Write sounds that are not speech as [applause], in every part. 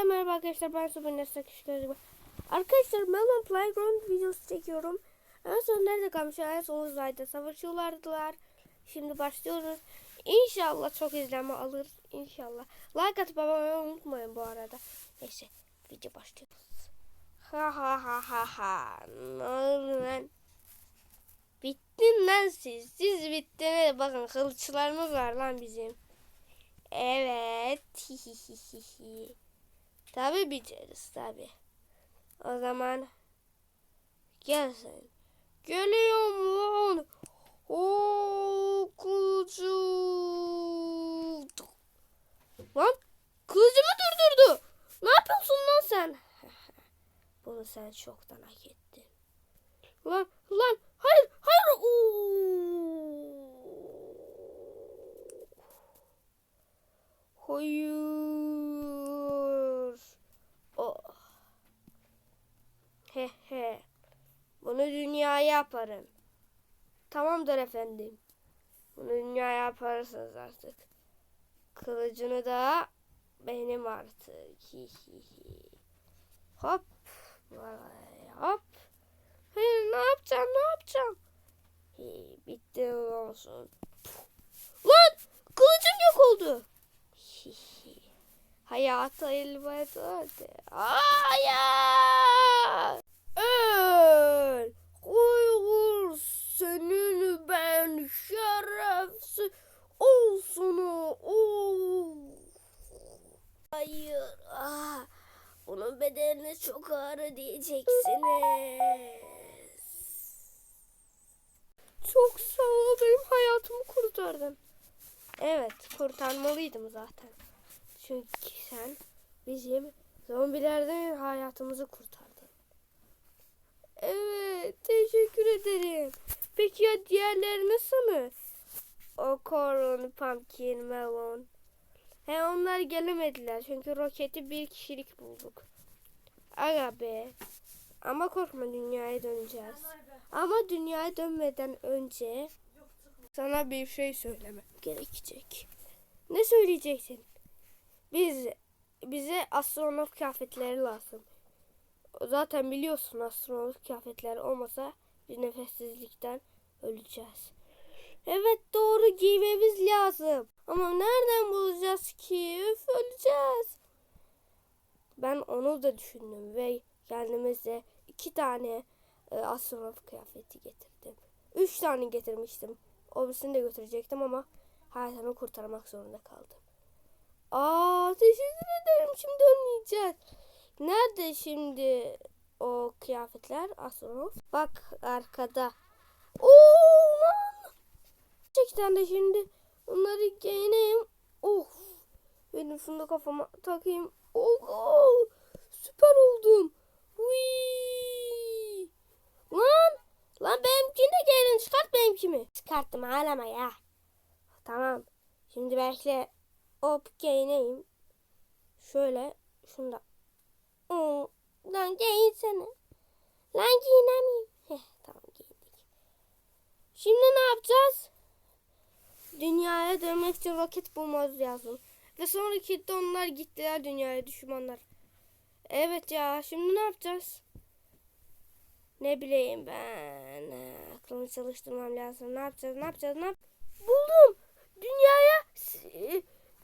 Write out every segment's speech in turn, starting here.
Herkese merhaba arkadaşlar ben Super Kişileri Arkadaşlar Melon Playground videosu çekiyorum. En son nerede kalmış? En son uzayda savaşıyorlardılar. Şimdi başlıyoruz. İnşallah çok izlenme alır. İnşallah. Like atıp abone unutmayın bu arada. Neyse video başlıyoruz. Ha ha ha ha ha. Ne oldu lan? Bittin lan siz. Siz bittiniz. Bakın kılıçlarımız var lan bizim. Evet. Tabi biteriz tabi. O zaman gel sen. Geliyorum lan. Oo kılıcı. Lan kılıcımı durdurdu. Ne yapıyorsun lan sen? [laughs] Bunu sen çoktan hak ettin. Lan lan hayır hayır. Oo. Hayır. Oh. He he. Bunu dünyaya yaparım. Tamamdır efendim. Bunu dünyaya yaparsınız artık. Kılıcını da benim artık. Hi hi hi. Hop. Hop. Hayır ne yapacağım ne yapacağım? Hi, bitti olsun. Lan kılıcım yok oldu. Hi hi. Hayata elveda de. Öl. Uygur senin ben şerefsiz olsun o. Oh. Hayır. Ah. Bunun bedelini çok ağır ödeyeceksiniz. Çok sağ ol benim hayatımı kurtardın. Evet kurtarmalıydım zaten. Çünkü sen bizim zombilerden hayatımızı kurtardın. Evet teşekkür ederim. Peki ya diğerleri nasıl mı? O Corn, Pumpkin, Melon. He onlar gelemediler çünkü roketi bir kişilik bulduk. Aga be. Ama korkma dünyaya döneceğiz. Ama dünyaya dönmeden önce sana bir şey söylemem gerekecek. Ne söyleyeceksin? Biz bize astronot kıyafetleri lazım. Zaten biliyorsun astronot kıyafetleri olmasa biz nefessizlikten öleceğiz. Evet doğru giymemiz lazım. Ama nereden bulacağız ki? Üf öleceğiz. Ben onu da düşündüm ve kendimize iki tane e, astronot kıyafeti getirdim. Üç tane getirmiştim. Obisini de götürecektim ama hayatımı kurtarmak zorunda kaldım. Aa teşekkür ederim. Şimdi önleyeceğiz. Nerede şimdi o kıyafetler astronot? Bak arkada. Oo lan. Gerçekten de şimdi onları giyineyim. Şunu kafama takayım. Oh, oh. Süper oldum. Whee. Lan. Lan benimkini de gelin çıkart benimkimi. Çıkarttım ağlama ya. Tamam. Şimdi bekle. Hop giyineyim. Şöyle. Şunu da. Hmm. Lan giyinsene. Lan giyinemeyeyim. Heh tamam giyindik. Şimdi ne yapacağız? Dünyaya dönmek için roket bulmamız lazım. Ve sonraki de onlar gittiler dünyaya düşmanlar. Evet ya şimdi ne yapacağız? Ne bileyim ben. Aklımı çalıştırmam lazım. Ne yapacağız? Ne yapacağız? Ne yap Buldum. Dünyaya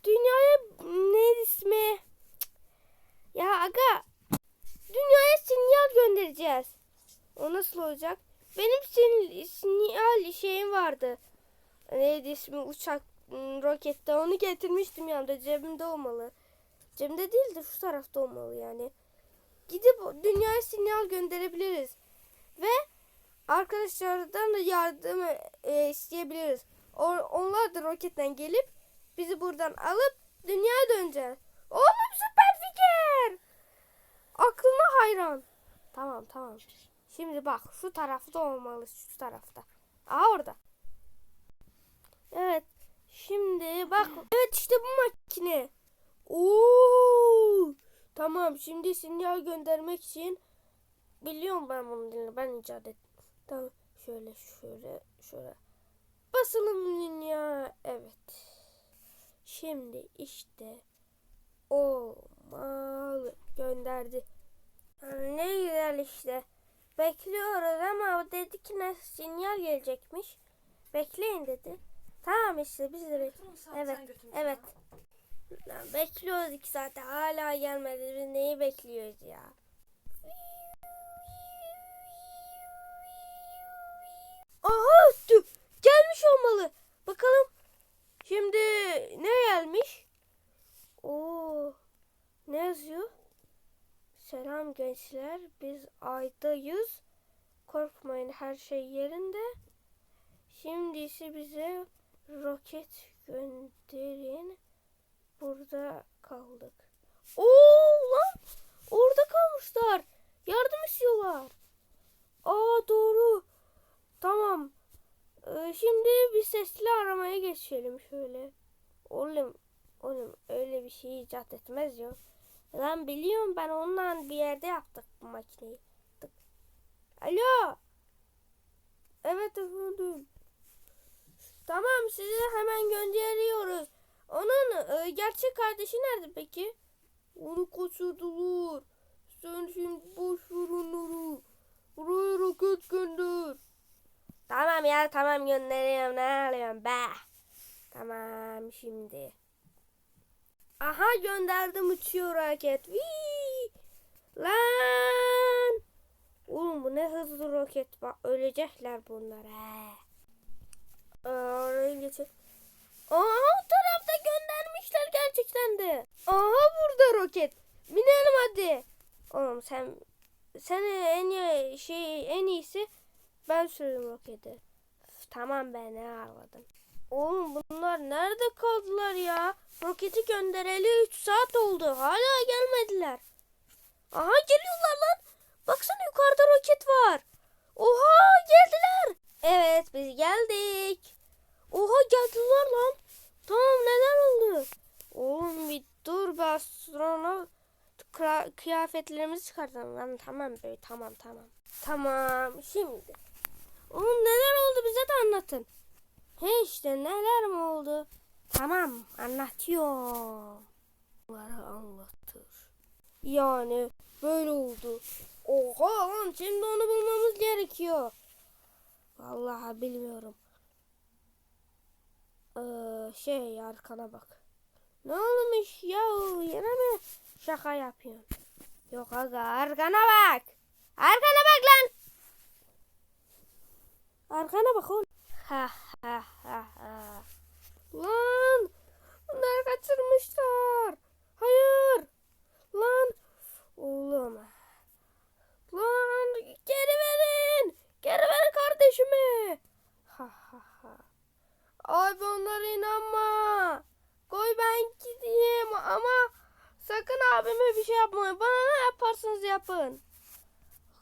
dünyaya ne ismi? Ya aga dünyaya sinyal göndereceğiz. O nasıl olacak? Benim sin sinyal şeyim vardı. Neydi ismi uçak rokette onu getirmiştim yanımda cebimde olmalı. Cebimde değil de şu tarafta olmalı yani. Gidip dünyaya sinyal gönderebiliriz. Ve arkadaşlardan da yardım e, isteyebiliriz. O, onlar da roketten gelip bizi buradan alıp dünyaya döneceğiz. Oğlum süper fikir. Aklına hayran. Tamam tamam. Şimdi bak şu tarafta olmalı şu tarafta. Aa orada. Evet. Şimdi bak. Evet işte bu makine. Oo! Tamam şimdi sinyal göndermek için biliyorum ben bunu dilini ben icat ettim. Tamam şöyle şöyle şöyle. Basalım dünya. Evet. Şimdi işte olmalı. gönderdi. Ne güzel işte. Bekliyoruz ama dedi ki sinyal gelecekmiş. Bekleyin dedi. Tamam işte biz de bekliyoruz. Evet, evet. Lan bekliyoruz iki saate hala gelmedi. Biz neyi bekliyoruz ya? Aha tüh, gelmiş olmalı. Bakalım. Şimdi ne gelmiş? Oo. Ne yazıyor? Selam gençler. Biz aydayız. Korkmayın her şey yerinde. Şimdi ise bize roket gönderin. Burada kaldık. Oo lan! Orada kalmışlar. Yardım istiyorlar. Aa doğru. Tamam. Ee, şimdi bir sesli aramaya geçelim şöyle. Oğlum, oğlum öyle bir şey icat etmez ya. Lan biliyorum ben onunla bir yerde yaptık bu makineyi. Alo. Evet efendim. Tamam sizi hemen gönderiyoruz. Onun e, gerçek kardeşi nerede peki? Onu kaçırdılar. Sen şimdi boş ver onları. Buraya roket gönder. Tamam ya tamam gönderiyorum ne alıyorum be. Tamam şimdi. Aha gönderdim uçuyor roket. Vii. Lan. Oğlum bu ne hızlı roket bak ölecekler bunlar he. Aa, Oraya geçelim. Aha o tarafta göndermişler gerçekten de. Aha burada roket. Binelim hadi. Oğlum sen sen en iyi şey en iyisi ben sürüyorum roketi. Üf, Tamam ben ne ağladım. Oğlum bunlar nerede kaldılar ya? Roketi göndereli 3 saat oldu. Hala gelmediler. Aha geliyorlar lan. Baksana yukarıda roket var. Oha geldiler. Evet biz geldik. Geldiler lan. Tamam neler oldu? Oğlum bir dur be. Kra- kıyafetlerimizi çıkartalım lan. Tamam be tamam tamam. Tamam şimdi. Oğlum neler oldu bize de anlatın. He işte neler mi oldu? Tamam anlatıyorum. Bunları anlatır. Yani böyle oldu. Oha lan şimdi onu bulmamız gerekiyor. Vallahi bilmiyorum. Ee, şey arkana bak. Ne olmuş ya yine mi şaka yapıyorsun? Yok aga arkana bak. Arkana bak lan. Arkana bak oğlum. Ha ha ha ha. Lan bunları kaçırmışlar. Hayır. Lan oğlum. Lan geri verin. Geri verin kardeşimi. Ha ha ha. Abi onlara inanma. Koy ben gideyim ama sakın abime bir şey yapmayın. Bana ne yaparsınız yapın.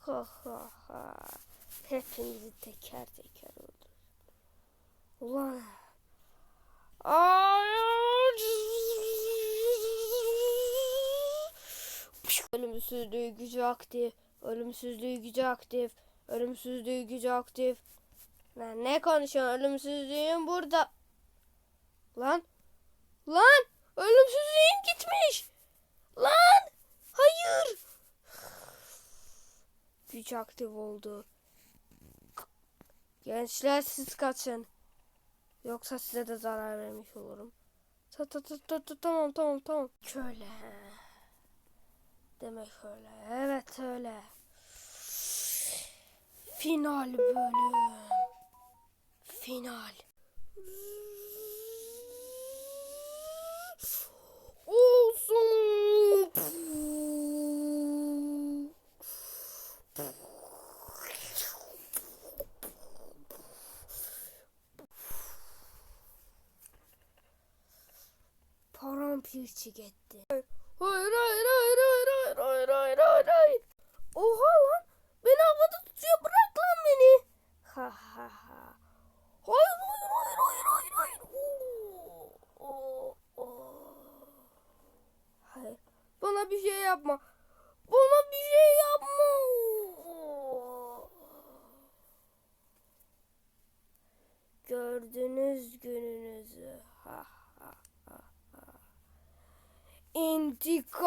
Ha ha ha. Hepinizi teker teker öldür. Ulan. Hayır. Ölümsüzlüğü gücü aktif. Ölümsüzlüğü gücü aktif. Ölümsüzlüğü gücü aktif. Lan ne konuşuyorsun? Ölümsüzlüğüm burada. Lan. Lan. Ölümsüzlüğüm gitmiş. Lan. Hayır. Güç aktif oldu. Gençler siz kaçın. Yoksa size de zarar vermiş olurum. Ta ta ta ta ta tamam tamam tamam. Şöyle. Demek öyle. Evet öyle. Final bölüm. Final. Olsun. Paramparçık etti. Hayır hayır hayır hayır hayır hayır hayır hayır hayır. Oha lan beni havada tutuyor bırak lan beni. Ha ha ha. Hayır hayır hayır hayır hayır hayır. Oo, oo, oo. Hayır. Bana bir şey yapma. Bana bir şey yapma. Gördünüz gününüzü. Ha ha ha ha. İntikam.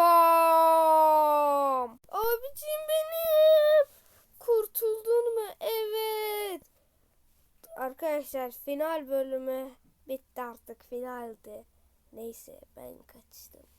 Anneciğim benim. Kurtuldun mu? Evet. Arkadaşlar final bölümü bitti artık finaldi. Neyse ben kaçtım.